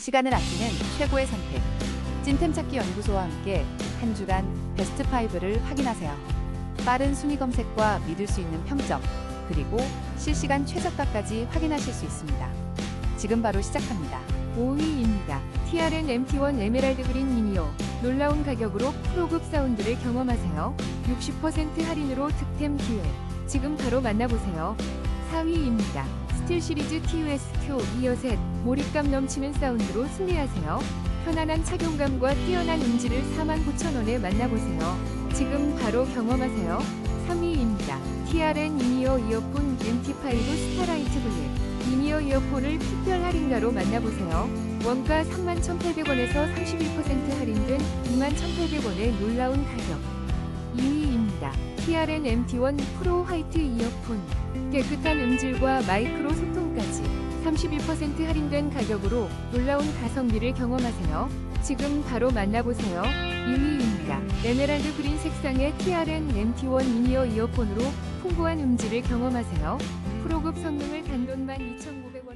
시간을 아끼는 최고의 선택. 찐템 찾기 연구소와 함께 한 주간 베스트 5를 확인하세요. 빠른 순위 검색과 믿을 수 있는 평점, 그리고 실시간 최저가까지 확인하실 수 있습니다. 지금 바로 시작합니다. 5위입니다. TRN MT1 에메랄드 그린 미니오. 놀라운 가격으로 프로급 사운드를 경험하세요. 60% 할인으로 득템 기회. 지금 바로 만나보세요. 4위입니다. 스틸 시리즈 TUSQ 이어셋. 몰입감 넘치는 사운드로 승리하세요. 편안한 착용감과 뛰어난 음질을 49,000원에 만나보세요. 지금 바로 경험하세요. 3위입니다. TRN 이니어 이어폰 MT5 스타라이트 블랙. 이니어 이어폰을 특별 할인가로 만나보세요. 원가 31,800원에서 31% 할인된 21,800원의 놀라운 가격. 2위입니다. TRN MT1 프로 화이트 이어폰. 깨끗한 음질과 마이크로 소통까지 31% 할인된 가격으로 놀라운 가성비를 경험하세요. 지금 바로 만나보세요. 2위입니다. 에메랄드 그린 색상의 TRN MT1 이니어 이어폰으로 풍부한 음질을 경험하세요. 프로급 성능을 단돈 12,900원에